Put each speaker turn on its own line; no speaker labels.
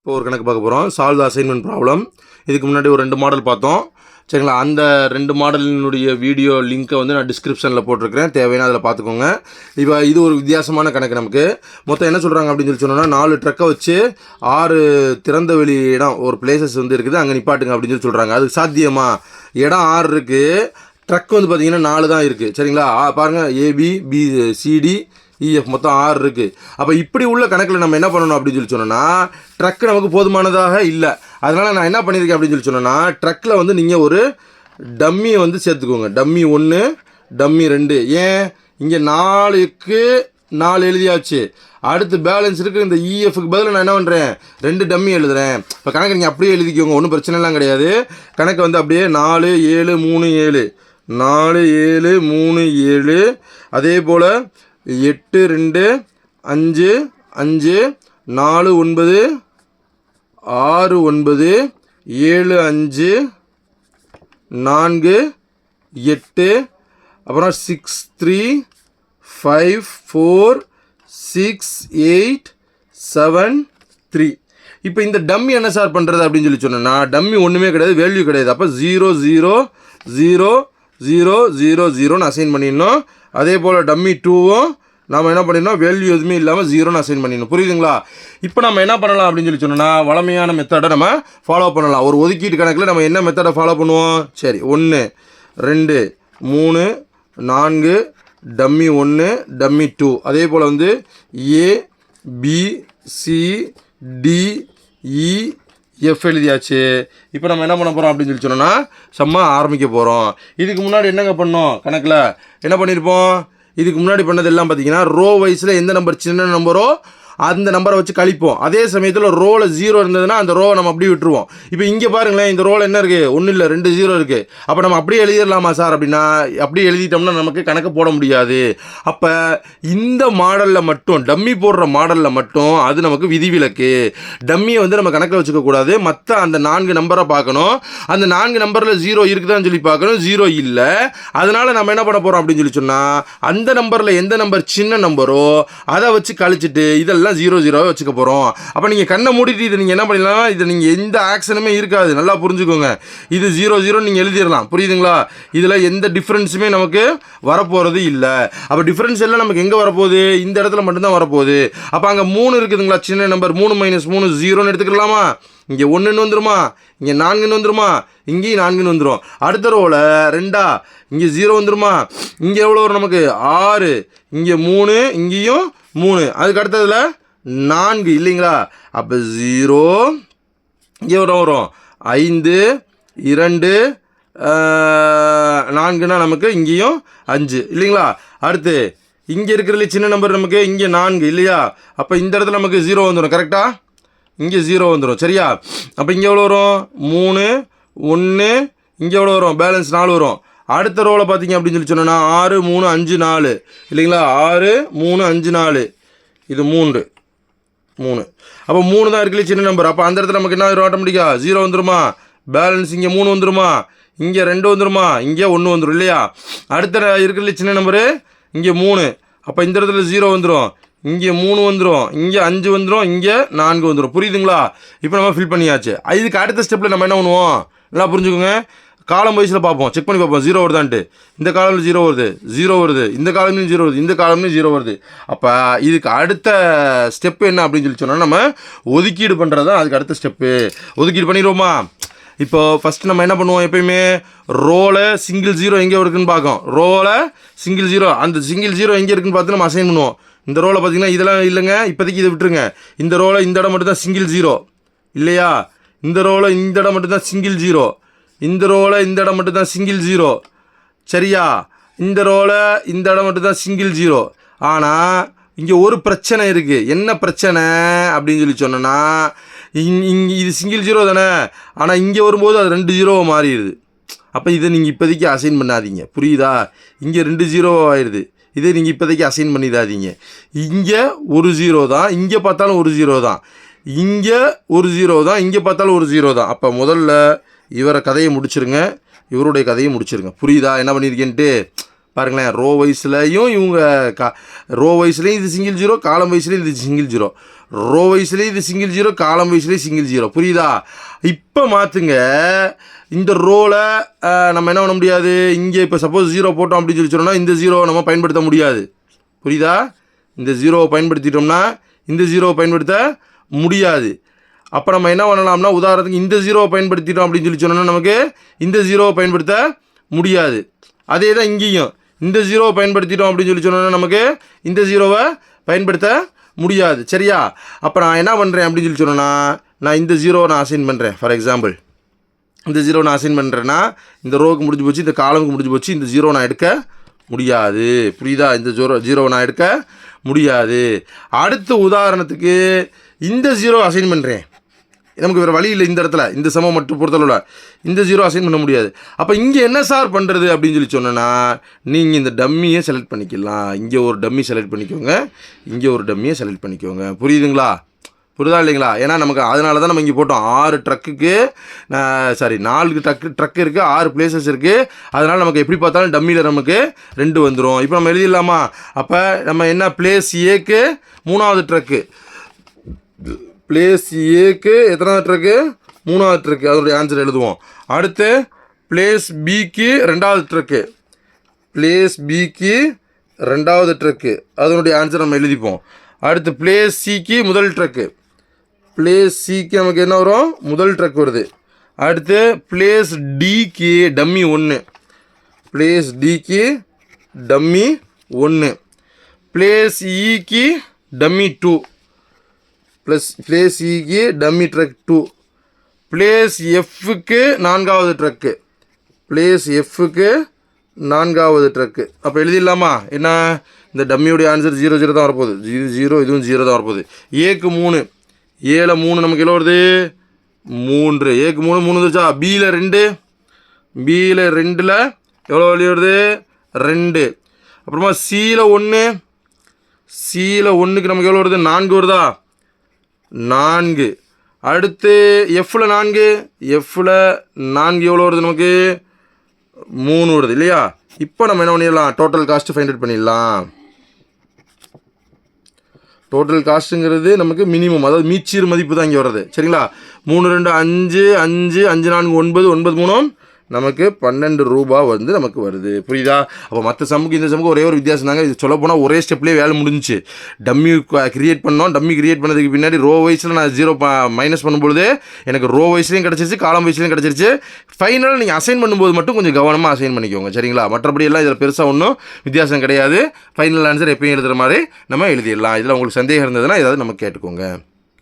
இப்போ ஒரு கணக்கு பார்க்க போகிறோம் சால்வ் அசைன்மெண்ட் ப்ராப்ளம் இதுக்கு முன்னாடி ஒரு ரெண்டு மாடல் பார்த்தோம். சரிங்களா? அந்த ரெண்டு மாடலினுடைய வீடியோ லிங்க்கை வந்து நான் டிஸ்கிரிப்ஷனில் போட்டிருக்கிறேன். தேவையான அதில் பார்த்துக்கோங்க. இப்போ இது ஒரு வித்தியாசமான கணக்கு நமக்கு. மொத்தம் என்ன சொல்கிறாங்க அப்படின்னு சொல்லி சொன்னோன்னா நாலு ட்ரக்கை வச்சு ஆறு திறந்த வெளி இடம் ஒரு பிளேசஸ் வந்து இருக்குது. அங்கே நிப்பாட்டுங்க அப்படின்னு சொல்லி சொல்கிறாங்க அது சாத்தியமா? இடம் ஆறு இருக்குது ட்ரக் வந்து பார்த்திங்கன்னா நாலு தான் இருக்குது சரிங்களா? பாருங்கள் ஏபி பி சிடி இஎஃப் மொத்தம் ஆறு இருக்குது அப்போ இப்படி உள்ள கணக்கில் நம்ம என்ன பண்ணணும் அப்படின்னு சொல்லி சொன்னோன்னா ட்ரக் நமக்கு போதுமானதாக இல்லை. அதனால் நான் என்ன பண்ணியிருக்கேன் அப்படின்னு சொல்லி சொன்னேன்னா ட்ரக்கில் வந்து நீங்கள் ஒரு டம்மியை வந்து சேர்த்துக்கோங்க. டம்மி ஒன்று டம்மி ரெண்டு. ஏன்? இங்கே நாலுக்கு நாலு எழுதியாச்சு. அடுத்து பேலன்ஸ் இருக்குது இந்த இஎஃப்க்கு பதில் நான் என்ன பண்ணுறேன் ரெண்டு டம்மி எழுதுறேன். இப்போ கணக்கு நீங்கள் அப்படியே எழுதிக்கோங்க. ஒன்றும் பிரச்சனைலாம் கிடையாது. கணக்கு வந்து அப்படியே நாலு ஏழு மூணு ஏழு. நாலு ஏழு மூணு ஏழு. அதே போல் எட்டு ரெண்டு அஞ்சு அஞ்சு நாலு ஒன்பது ஆறு ஒன்பது ஏழு அஞ்சு நான்கு எட்டு அப்புறம் six three five four six eight seven three இப்போ இந்த டம்மி என்ன சார் பண்ணுறது அப்படின்னு சொல்லி சொன்னேன்னா டம்மி ஒன்றுமே கிடையாது வேல்யூ கிடையாது. அப்போ zero zero zero zero zero ஜீரோன்னு அசைன் பண்ணிடணும். அதே போல் டம்மி டூவும் நாம் என்ன பண்ணிடணும்? வேல்யூ எதுவுமே இல்லாமல் ஜீரோன்னு அசைன் பண்ணிடணும். புரியுதுங்களா? இப்போ நம்ம என்ன பண்ணலாம் அப்படின்னு சொல்லி சொன்னோன்னா வளமையான மெத்தடை நம்ம ஃபாலோ பண்ணலாம். ஒரு ஒதுக்கீட்டு கணக்கில் நம்ம என்ன மெத்தடை ஃபாலோ பண்ணுவோம்? சரி ஒன்று ரெண்டு மூணு நான்கு டம்மி ஒன்று டம்மி டூ அதே போல் வந்து A B C D E F எழுதியாச்சு. இப்போ நம்ம என்ன பண்ண போகிறோம் அப்படின்னு சொல்லி சொன்னோன்னா செம்ம ஆரம்பிக்க போகிறோம் இதுக்கு முன்னாடி என்னங்க பண்ணோம்? கணக்கில். என்ன பண்ணியிருப்போம் இதுக்கு முன்னாடி பண்ணதெல்லாம் பார்த்தீங்கன்னா ரோ வைஸில் எந்த நம்பர் சின்ன நம்பரோ அந்த நம்பரை வச்சு கழிப்போம். அதே சமயத்தில் ரோவில் ஜீரோ இருந்ததுன்னா அந்த ரோவை நம்ம அப்படியே விட்டுருவோம். இப்போ இங்கே பாருங்களேன் இந்த ரோவில் என்ன இருக்குது ஒன்றும் இல்லை ரெண்டு ஜீரோ இருக்குது அப்போ நம்ம அப்படியே எழுதிடலாமா சார் அப்படின்னா அப்படியே எழுதிட்டோம்னா நமக்கு கணக்கு போட முடியாது. அப்போ இந்த மாடலில் மட்டும் டம்மி போடுற மாடலில் மட்டும் அது நமக்கு விதிவிலக்கு. டம்மியை வந்து நம்ம கணக்கில் வச்சுக்கக்கூடாது மற்ற அந்த நான்கு நம்பரை பார்க்கணும். அந்த நான்கு நம்பரில் ஜீரோ இருக்குதான்னு சொல்லி பார்க்கணும். ஜீரோ இல்லை. அதனால் நம்ம என்ன பண்ண போகிறோம் அப்படின்னு சொல்லி சொன்னால் அந்த நம்பரில் எந்த நம்பர் சின்ன நம்பரோ அதை வச்சு கழிச்சிட்டு இதெல்லாம் ஜீரோ ஜீரோவே வச்சுக்க போகிறோம் அப்போ நீங்கள் கண்ணை மூடிட்டு இதை நீங்கள் என்ன பண்ணிடலாம்? இது நீங்கள் எந்த ஆக்ஷனுமே இருக்காது. நல்லா புரிஞ்சுக்கோங்க. இது ஜீரோ ஜீரோ நீங்கள் எழுதிடலாம். புரியுதுங்களா? இதில் எந்த டிஃப்ரென்ஸுமே நமக்கு வரப்போகிறது இல்லை. அப்போ டிஃப்ரென்ஸ் எல்லாம் நமக்கு எங்கே வரப்போகுது? இந்த இடத்துல மட்டும்தான் வரப்போகுது. அப்போ அங்கே மூணு இருக்குதுங்களா? சின்ன நம்பர் மூணு மைனஸ் மூணு ஜீரோன்னு எடுத்துக்கலாமா? இங்கே ஒன்றுன்னு வந்துருமா? இங்கே நான்குன்னு வந்துருமா? இங்கேயும் நான்குன்னு வந்துடும் அடுத்த ரோவில் ரெண்டா? இங்கே ஜீரோ வந்துருமா? இங்கே எவ்வளோ வரும் நமக்கு? ஆறு. இங்கே மூணு இங்கேயும் மூணு. அதுக்கு அடுத்ததில்? நான்கு இல்லைங்களா? அப்போ ஜீரோ இங்கே வரும் வரும். ஐந்து இரண்டு நான்குனால் நான்குனா நமக்கு இங்கேயும் அஞ்சு இல்லைங்களா? அடுத்து இங்கே இருக்கிறதுல சின்ன நம்பர் நமக்கு இங்கே நான்கு இல்லையா? அப்போ இந்த இடத்துல நமக்கு ஜீரோ வந்துடும் கரெக்டாக இங்கே ஜீரோ வந்துடும் சரியா? அப்போ இங்கே எவ்வளோ வரும்? மூணு ஒன்று இங்கே எவ்வளோ வரும்? பேலன்ஸ் நாலு வரும். அடுத்த ரோவில் பார்த்தீங்க அப்படின்னு சொல்லி சொன்னோன்னா ஆறு மூணு அஞ்சு நாலு இல்லைங்களா? ஆறு மூணு அஞ்சு நாலு. இது மூன்று. மூணு. அப்போ மூணு தான் இருக்குல்ல சின்ன நம்பர் அப்போ அந்த இடத்துல நமக்கு என்ன ஆயிரும் ஆட்டோமேட்டிக்காக ஜீரோ வந்துருமா? பேலன்ஸ் இங்கே மூணு வந்துருமா? இங்கே ரெண்டு வந்துருமா? இங்கே ஒன்று வந்துடும் இல்லையா? அடுத்த இருக்குல்ல சின்ன நம்பரு இங்கே மூணு. அப்போ இந்த இடத்துல ஜீரோ வந்துடும் இங்கே மூணு வந்துடும் இங்கே அஞ்சு வந்துடும் இங்கே நான்கு வந்துடும் புரியுதுங்களா? இப்போ நம்ம ஃபில் பண்ணியாச்சு. இதுக்கு அடுத்த ஸ்டெப்பில் நம்ம என்ன பண்ணுவோம்? நல்லா புரிஞ்சுக்கோங்க. காலம் வயசில் பார்ப்போம். செக் பண்ணி பார்ப்போம். ஜீரோ வருதான்ட்டு. இந்த காலமில் ஜீரோ வருது. ஜீரோ வருது. இந்த காலம்லையும் ஜீரோ வருது. இந்த காலம்லையும் ஜீரோ வருது. அப்போ இதுக்கு அடுத்த ஸ்டெப்பு என்ன அப்படின்னு சொல்லி சொன்னால் நம்ம ஒதுக்கீடு பண்ணுறது தான் அதுக்கு அடுத்த ஸ்டெப்பு ஒதுக்கீடு பண்ணிடுவோமா? இப்போ ஃபஸ்ட்டு நம்ம என்ன பண்ணுவோம் எப்பயுமே? ரோலை சிங்கிள் ஜீரோ எங்கே இருக்குன்னு பார்க்கும். ரோலை சிங்கிள் ஜீரோ அந்த சிங்கிள் ஜீரோ எங்கே இருக்குன்னு பார்த்து நம்ம அசைன் பண்ணுவோம். இந்த ரோவில் பார்த்தீங்கன்னா இதெல்லாம் இல்லைங்க. இப்போதைக்கு இதை விட்டுருங்க. இந்த ரோலை இந்த இடம் மட்டும் தான் சிங்கிள் ஜீரோ இல்லையா? இந்த ரோலை இந்த இடம் மட்டும்தான் சிங்கிள் ஜீரோ இந்த ரோவில் இந்த இடம் மட்டும்தான் சிங்கிள் ஜீரோ சரியா? இந்த ரோவில் இந்த இடம் மட்டும்தான் சிங்கிள் ஜீரோ ஆனால் இங்கே ஒரு பிரச்சனை இருக்குது என்ன பிரச்சனை? அப்படின்னு சொல்லி சொன்னோன்னா இங் இங்கே இது சிங்கிள் ஜீரோ தானே? ஆனால் இங்கே வரும்போது அது ரெண்டு ஜீரோவை மாறிடுது. அப்போ இதை நீங்கள் இப்போதைக்கு அசைன் பண்ணாதீங்க. புரியுதா? இங்கே ரெண்டு ஜீரோவாக ஆயிடுது. இதை நீங்கள் இப்போதைக்கு அசைன் பண்ணிடாதீங்க. இங்கே ஒரு ஜீரோ தான். இங்கே பார்த்தாலும் ஒரு ஜீரோ தான். இங்கே ஒரு ஜீரோ தான். இங்கே பார்த்தாலும் ஒரு ஜீரோ தான். அப்போ முதல்ல இவரை கதையை முடிச்சிருங்க. இவருடைய கதையை முடிச்சிருங்க. புரியுதா? என்ன பண்ணியிருக்கேன்ட்டு? பாருங்களேன் ரோ வயசுலையும் இவங்க கா ரோ வயசுலேயும் இது சிங்கிள் ஜீரோ காலம் வயசுலேயும் இது சிங்கிள் ஜீரோ ரோ வயசுலேயும் இது சிங்கிள் ஜீரோ காலம் வயசுலேயும் சிங்கிள் ஜீரோ புரியுதா? இப்போ மாற்றுங்க இந்த ரோவில் நம்ம என்ன பண்ண முடியாது? இங்கே இப்போ சப்போஸ் ஜீரோ போட்டோம் அப்படின்னு சொல்லி சொன்னோம்னா இந்த ஜீரோவை நம்ம பயன்படுத்த முடியாது. புரியுதா? இந்த ஜீரோவை பயன்படுத்திட்டோம்னா இந்த ஜீரோவை பயன்படுத்த முடியாது. அப்போ நம்ம என்ன பண்ணலாம்னா உதாரணத்துக்கு இந்த ஜீரோவை பயன்படுத்திட்டோம் அப்படின்னு சொல்லி சொன்னோம்னா நமக்கு இந்த ஜீரோவை பயன்படுத்த முடியாது. அதே தான் இங்கேயும். இந்த ஜீரோவை பயன்படுத்திட்டோம் அப்படின்னு சொல்லி சொன்னோம்னா நமக்கு இந்த ஜீரோவை பயன்படுத்த முடியாது. சரியா? அப்போ நான் என்ன பண்ணுறேன் அப்படின்னு சொல்லி சொன்னேன்னா நான் இந்த ஜீரோவை நான் அசைன் பண்ணுறேன் ஃபார் எக்ஸாம்பிள் இந்த ஜீரோ நான் அசைன் பண்ணுறேன்னா இந்த ரோவுக்கு முடிஞ்சு போச்சு இந்த காலமுக்கு முடிஞ்சு போச்சு இந்த ஜீரோ நான் எடுக்க முடியாது. புரியுதா? இந்த ஜீரோ ஜீரோவை நான் எடுக்க முடியாது. அடுத்த உதாரணத்துக்கு இந்த ஜீரோ அசைன் பண்ணுறேன் நமக்கு வேறு வழி இல்லை இந்த இடத்துல. இந்த சமம் மட்டும் பொறுத்தளவில். இந்த ஜீரோ அசைன் பண்ண முடியாது. அப்போ இங்கே என்ன சார் பண்ணுறது அப்படின்னு சொல்லி சொன்னேன்னா நீங்கள் இந்த டம்மியை செலக்ட் பண்ணிக்கலாம். இங்கே ஒரு டம்மி செலக்ட் பண்ணிக்கோங்க. இங்கே ஒரு டம்மியை செலக்ட் பண்ணிக்கோங்க. புரியுதுங்களா? புரியுதா இல்லைங்களா? ஏன்னா நமக்கு அதனால தான் நம்ம இங்கே போட்டோம். ஆறு ட்ரக்குக்கு சாரி நாலு ட்ரக்கு ட்ரக் இருக்குது ஆறு பிளேசஸ் இருக்குது அதனால் நமக்கு எப்படி பார்த்தாலும் டம்மியில் நமக்கு ரெண்டு வந்துடும் இப்போ நம்ம எழுதிடலாமா? அப்போ நம்ம என்ன பிளேஸ் ஏக்கு மூணாவது ட்ரக்கு பிளேஸ் ஏக்கு எத்தனாவது ட்ரக்கு மூணாவது ட்ரக்கு அதனுடைய ஆன்சர் எழுதுவோம். அடுத்து பிளேஸ் பிக்கு ரெண்டாவது ட்ரக்கு பிளேஸ் பிக்கு ரெண்டாவது ட்ரக்கு அதனுடைய ஆன்சர் நம்ம எழுதிப்போம். அடுத்து பிளேஸ் சிக்கு முதல் ட்ரக்கு பிளேஸ் சிக்கு நமக்கு என்ன வரும்? முதல் ட்ரக் வருது. அடுத்து பிளேஸ் டிக்கு டம்மி ஒன்று பிளேஸ் டிக்கு டம்மி ஒன்று பிளேஸ் இக்கு டம்மி டூ ப்ளஸ் பிளேஸ் இக்கு டம்மி ட்ரக் டூ பிளேஸ் எஃப்க்கு நான்காவது ட்ரக்கு பிளேஸ் எஃப்க்கு நான்காவது ட்ரக்கு அப்போ எழுதிடலாமா? என்ன? இந்த டம்மியுடைய ஆன்சர் ஜீரோ ஜீரோ தான் வரப்போகுது. ஜீரோ ஜீரோ இதுவும் ஜீரோ தான் வரப்போகுது. ஏக்கு மூணு. ஏழில் மூணு நமக்கு எவ்வளோ வருது? மூன்று. ஏக்கு மூணு மூணு வந்துருச்சா? பியில் ரெண்டு. பியில் ரெண்டில் எவ்வளோ வழி வருது? ரெண்டு. அப்புறமா சியில் ஒன்று சியில் ஒன்றுக்கு நமக்கு எவ்வளோ வருது? நான்கு வருதா? நான்கு. அடுத்து எஃப்பில் நான்கு எஃப்பில் நான்கு எவ்வளோ வருது நமக்கு? மூணு வருது இல்லையா? இப்போ நம்ம என்ன பண்ணிடலாம்? டோட்டல் காஸ்ட்டு ஃபைண்ட் அவுட் பண்ணிடலாம். டோட்டல் காஸ்ட்டுங்கிறது நமக்கு மினிமம் அதாவது மீச்சீர் மதிப்பு தான் இங்கே வர்றது. சரிங்களா? மூணு ரெண்டு அஞ்சு அஞ்சு அஞ்சு நான்கு ஒன்பது ஒன்பது மூணும் நமக்கு பன்னெண்டு ரூபா வந்து நமக்கு வருது. புரியுதா? அப்போ மற்ற சம்முக்கு இந்த சம்முக்கு ஒரே ஒரு வித்தியாசம் தாங்க. இது சொல்ல போனால் ஒரே ஸ்டெப்லேயே வேலை முடிஞ்சுச்சு. டம்மி கிரியேட் பண்ணோம். டம்மி கிரியேட் பண்ணதுக்கு பின்னாடி ரோ வைஸில் நான் ஜீரோ மைனஸ் பண்ணும்பொழுது எனக்கு ரோ வைஸ்லையும் கிடச்சிருச்சு காலம் வைஸ்லையும் கிடச்சிருச்சு. ஃபைனலாக நீங்கள் அசைன் பண்ணும்போது மட்டும் கொஞ்சம் கவனமாக அசைன் பண்ணிக்கோங்க. சரிங்களா? மற்றபடி எல்லாம் இதில் பெருசாக ஒன்றும் வித்தியாசம் கிடையாது. ஃபைனல் ஆன்சர் எப்பயும் எழுதுகிற மாதிரி நம்ம எழுதிடலாம். இதில் உங்களுக்கு சந்தேகம் இருந்ததுன்னா ஏதாவது நம்ம கேட்டுக்கோங்க.